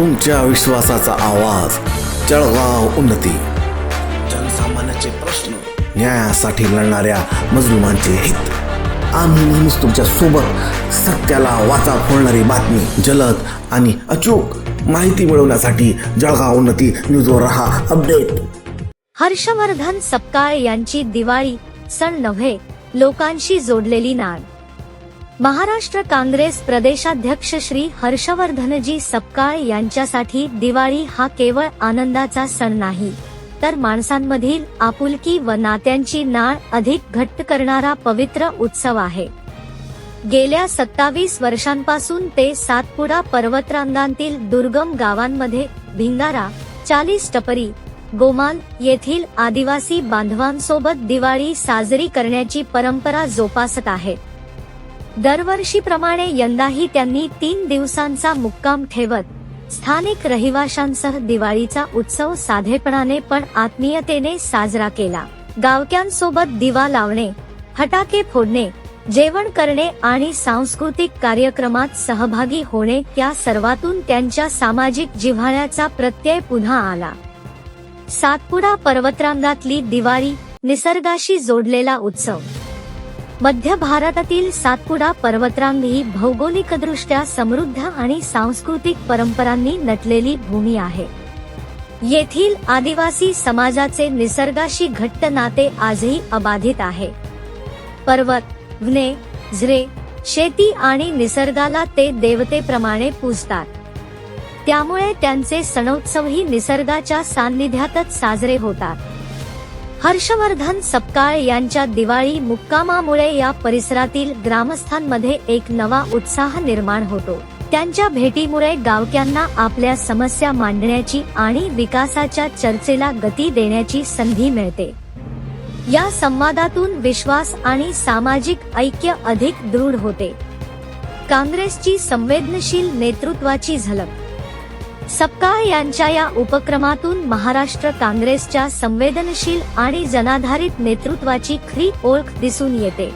तुमच्या विश्वासाचा आवाज जळगाव उन्नती. जनसामान्याचे प्रश्न न्यायासाठी लढणाऱ्या मजलुमांचे हित. आम्ही नेहमीच तुमच्यासोबत सत्याला वाचा फोडणारी बातमी जलद आणि अचूक माहिती मिळवण्यासाठी जळगाव उन्नती न्यूजवर रहा अपडेट. हर्षवर्धन सपकाळ यांची दिवाळी सण नव्हे लोकांशी जोडलेली नाळ महाराष्ट्र काँग्रेस प्रदेशाध्यक्ष श्री हर्षवर्धनजी सपकाळ यांच्यासाठी दिवाळी हा केवळ आनंदाचा सण नाही तर माणसांमधील आपुलकी व नात्यांची नाळ अधिक घट्ट करणारा पवित्र उत्सव आहे. गेल्या सत्तावीस वर्षांपासून ते सातपुडा पर्वतरांगांतील दुर्गम गावांमध्ये भिंगारा चालीस टपरी गोमाल येथील आदिवासी बांधवांसोबत दिवाळी साजरी करण्याची परंपरा जोपासत आहेत दरवर्षीप्रमाणे यंदाही त्यांनी तीन दिवसांचा मुक्काम ठेवत स्थानिक रहिवाशांसह दिवाळीचा उत्सव साधेपणाने पण आत्मीयतेने साजरा केला. गावक्यांसोबत दिवा लावणे फटाके फोडणे जेवण करणे आणि सांस्कृतिक कार्यक्रमात सहभागी होणे या सर्वातून त्यांच्या सामाजिक जिव्हाळ्याचा प्रत्यय पुन्हा आला. सातपुडा पर्वतरांगातली दिवाळी निसर्गाशी जोडलेला उत्सव मध्य भारतातील सातपुडा पर्वतरांग ही भौगोलिकदृष्ट्या समृद्ध आणि सांस्कृतिक परंपरांनी नटलेली भूमी आहे. येथील आदिवासी समाजाचे निसर्गाशी घट्ट नाते आजही अबाधित आहे. पर्वत वने झरे शेती आणि निसर्गाला ते देवतेप्रमाणे पूजतात. त्यामुळे त्यांचे सणोत्सवही निसर्गाच्या सान्निध्यातच साजरे होतात. हर्षवर्धन सपकाळ यांच्या दिवाळी मुक्कामामुळे या परिसरातील ग्रामस्थांमध्ये एक नवा उत्साह निर्माण होतो. त्यांच्या भेटीमुळे गावक्यांना आपल्या समस्या मांडण्याची आणि विकासाच्या चर्चेला गती देण्याची संधी मिळते. या संवादातून विश्वास आणि सामाजिक ऐक्य अधिक दृढ होते. काँग्रेसची संवेदनशील नेतृत्वाची झलक सपकाळ यांच्या या उपक्रमातून महाराष्ट्र काँग्रेसच्या संवेदनशील आणि जनाधारित नेतृत्वाची खरी ओळख दिसून येते.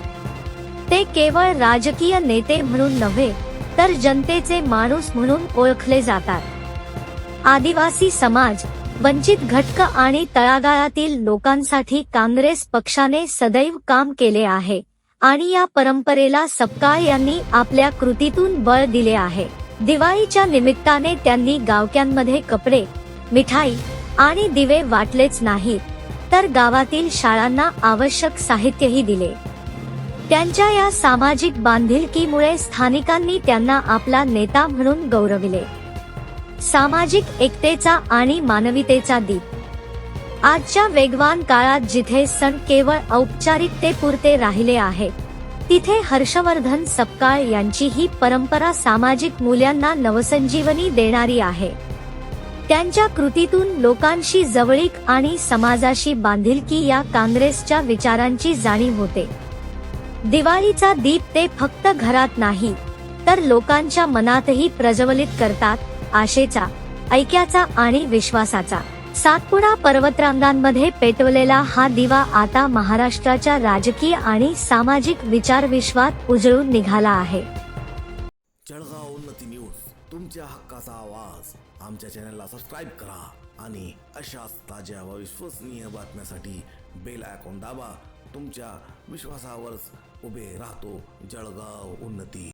ते केवळ राजकीय नेते म्हणून नव्हे तर जनतेचे माणूस म्हणून ओळखले जातात. आदिवासी समाज वंचित घटक आणि तळागाळातील लोकांसाठी काँग्रेस पक्षाने सदैव काम केले आहे आणि या परंपरेला सपकाळ यांनी आपल्या कृतीतून बळ दिले आहे. दिवाळीच्या निमित्ताने त्यांनी गावक्यांमध्ये कपडे मिठाई आणि दिवे वाटलेच नाहीत तर गावातील शाळांना आवश्यक साहित्यही दिले. त्यांच्या या सामाजिक बांधिलकीमुळे स्थानिकांनी त्यांना आपला नेता म्हणून गौरविले. सामाजिक एकतेचा आणि मानवीतेचा दीप. आजच्या वेगवान काळात जिथे सण केवळ औपचारिकतेपुरते राहिले आहेत तिथे हर्षवर्धन सपकाळ यांची ही परंपरा सामाजिक मूल्यांना नवसंजीवनी देणारी आहे. त्यांच्या कृतीतून लोकांशी जवळीक आणि समाजाशी बांधिलकी या काँग्रेसच्या विचारांची जाणीव होते. दिवाळीचा दीप ते फक्त घरात नाही तर लोकांच्या मनातही प्रज्वलित करतात आशेचा ऐक्याचा आणि विश्वासाचा. सातपुडा पर्वतरांगांमध्ये पेटवलेला हा दिवा आता महाराष्ट्राच्या राजकीय आणि सामाजिक विचार विश्वात उजळून निघाला आहे. जळगाव उन्नती न्यूज तुमच्या हक्काचा आवाज. आमच्या चॅनलला सबस्क्राईब करा आणि अशाच ताज्या व विश्वसनीय बातम्यासाठी बेल आयकॉन दाबा. तुमच्या विश्वासावरच उभे राहतो जळगाव उन्नती.